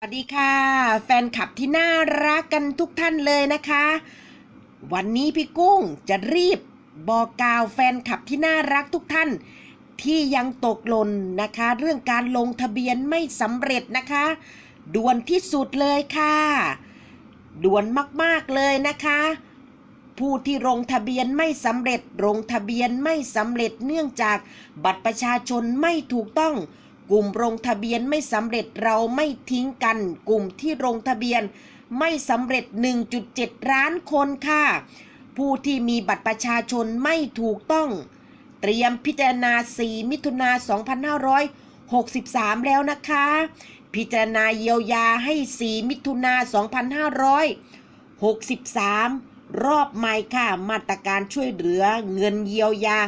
สวัสดีค่ะ แฟนคลับที่น่ารักกันทุกท่านเลยนะคะ วันนี้พี่กุ้งจะรีบบอกกล่าวแฟนคลับที่น่ารักทุกท่าน ที่ยังตกหล่นนะคะ เรื่องการลงทะเบียนไม่สำเร็จนะคะด่วนที่สุดเลยค่ะด่วนมากๆเลยนะคะ ผู้ที่ลงทะเบียนไม่สำเร็จลงทะเบียนไม่สำเร็จเนื่องจากบัตรประชาชนไม่ถูกต้อง กลุ่มลงทะเบียนไม่สำเร็จเราไม่ทิ้งกัน กลุ่มที่ลงทะเบียนไม่สำเร็จ 1.7 ล้านคนค่ะ ผู้ที่มีบัตรประชาชนไม่ถูกต้อง เตรียมพิจารณา 4 มิถุนา2563 แล้วนะคะ พิจารณาเยียวยาให้ 4 มิถุนา2563 รอบใหม่ค่ะ มาตรการช่วยเหลือเงินเยียวยา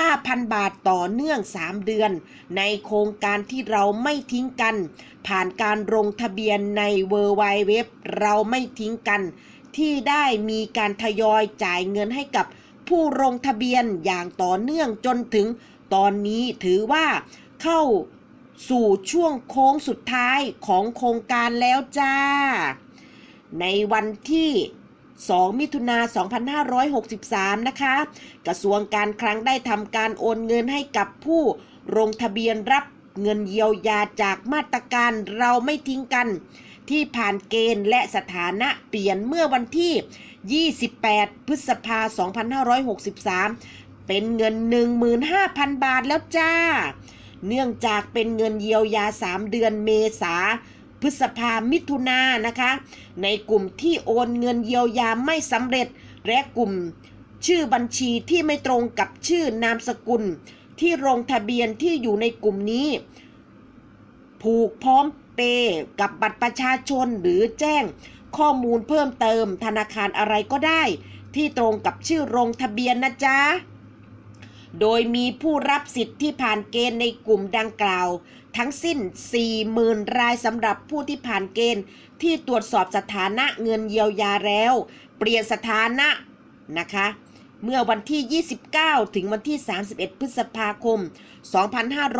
5,000 บาทต่อเนื่อง 3 เดือน ในโครงการที่เราไม่ทิ้งกัน ผ่านการลงทะเบียนในเวอร์ไวเว็บเราไม่ทิ้งกัน ที่ได้มีการทยอยจ่ายเงินให้กับผู้ลงทะเบียนอย่างต่อเนื่องจนถึงตอนนี้ถือว่าเข้าสู่ช่วงโค้งสุดท้ายของโครงการแล้วจ้า ในวันที่ 2 มิถุนา 2563 นะคะ กระทรวงการคลังได้ทำการโอนเงินให้กับผู้ลงทะเบียนรับเงินเยียวยาจากมาตรการเราไม่ทิ้งกัน ที่ผ่านเกณฑ์และสถานะเปลี่ยนเมื่อวันที่ 28 พฤษภา2563 เป็นเงิน 15,000 บาทแล้วจ้า เนื่องจากเป็นเงินเยียวยา 3 เดือนเมษา พฤษภามิถุนานะคะ ในกลุ่มที่โอนเงินเยียวยาไม่สำเร็จ และกลุ่มชื่อบัญชีที่ไม่ตรงกับชื่อนามสกุล ที่ลงทะเบียนที่อยู่ในกลุ่มนี้ ผูกพร้อมเปย์กับบัตรประชาชนหรือแจ้งข้อมูลเพิ่มเติมธนาคารอะไรก็ได้ ที่ตรงกับชื่อลงทะเบียนนะจ๊ะ โดยมีผู้รับสิทธิ์ที่ผ่านเกณฑ์ในกลุ่มดังกล่าว ทั้งสิ้น 40,000 รายสำหรับผู้ที่ผ่านเกณฑ์ที่ตรวจสอบสถานะเงินเยียวยาแล้ว เปลี่ยนสถานะนะคะ เมื่อวันที่ 29 ถึงวันที่ 31 พฤษภาคม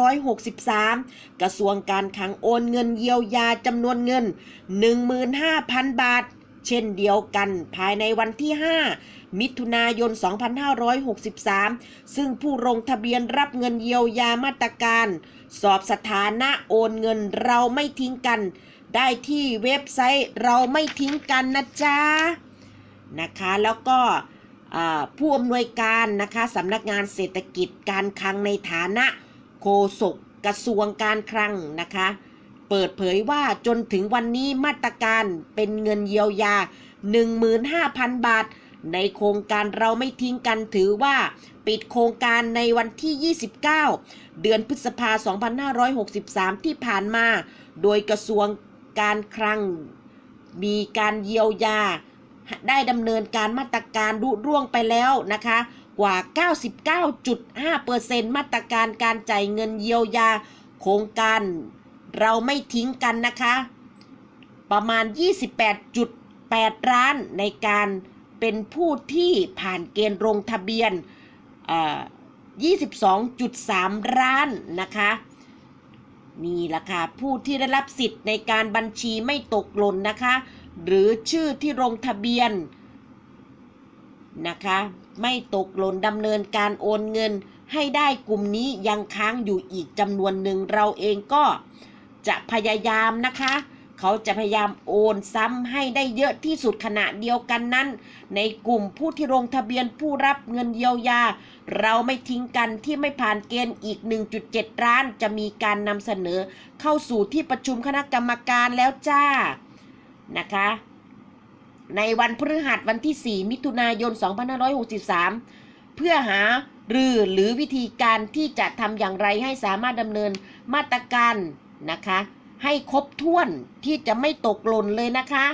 2563 กระทรวงการคลังโอนเงินเยียวยาจำนวนเงิน 15,000 บาท เช่นเดียวกันภายในวันที่ 5 มิถุนายน 2563 ซึ่งผู้ลงทะเบียนรับเงินเยียวยามาตรการ สอบสถานะโอนเงินเราไม่ทิ้งกัน ได้ที่เว็บไซต์เราไม่ทิ้งกันนะจ๊ะนะคะแล้วก็ผู้อำนวยการนะคะสำนักงานเศรษฐกิจการคลังในฐานะโฆษกกระทรวงการคลังนะคะ เปิดเผยว่าจนถึงวันนี้มาตรการเป็นเงินเยียวยา 15,000 บาท ในโครงการเราไม่ทิ้งกันถือว่า ปิดโครงการในวันที่ 29 เดือนพฤษภา 2563 ที่ผ่านมา โดยกระทรวงการคลังมีการเยียวยา ได้ดำเนินการมาตรการรุร่วงไปแล้วนะคะกว่า 99.5%มาตรการการจ่ายเงินเยียวยา โครงการ เราไม่ทิ้งกันนะคะ ประมาณ 28.8ล้านในการเป็นผู้ที่ผ่านเกณฑ์ลงทะเบียนอ่อ22.3ล้านนะคะนี่แหละค่ะผู้ที่ได้รับสิทธิ์ในการบัญชีไม่ตกหล่นนะคะ หรือชื่อที่ลงทะเบียนนะคะ ไม่ตกหล่นดำเนินการโอนเงินให้ได้กลุ่มนี้ยังค้างอยู่อีกจำนวนหนึ่งเราเองก็ จะพยายามนะคะ เขาจะพยายามโอนซ้ำให้ได้เยอะที่สุดขณะเดียวกันนั้น ในกลุ่มผู้ที่ลงทะเบียนผู้รับเงินเยียวยา เราไม่ทิ้งกันที่ไม่ผ่านเกณฑ์อีก 1.7ล้าน จะมีการนำเสนอเข้าสู่ที่ประชุมคณะกรรมการแล้วจ้านะคะในวันพฤหัสวันที่ 4 มิถุนายน 2563 เพื่อหารือหรือวิธีการที่จะทำอย่างไรให้สามารถดำเนินมาตรการ นะคะ ให้ครบถ้วนที่จะไม่ตกหล่นเลยนะคะ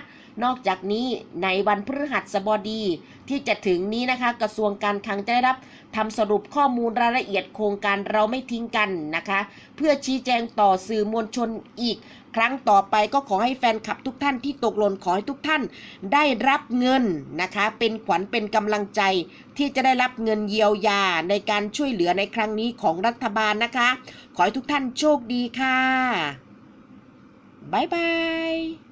นอกจากนี้ในวันพฤหัสบดีที่จะถึงนี้นะคะ กระทรวงการคลังจะได้รับทำสรุปข้อมูลรายละเอียดโครงการเราไม่ทิ้งกันนะคะ เพื่อชี้แจงต่อสื่อมวลชนอีก ครั้งต่อไปก็ขอให้แฟนคลับทุกท่านที่ตกหล่นขอให้ทุกท่านได้รับเงินนะคะ เป็นขวัญเป็นกำลังใจที่จะได้รับเงินเยียวยาในการช่วยเหลือในครั้งนี้ของรัฐบาลนะคะ ขอให้ทุกท่านโชคดีค่ะบ๊ายบาย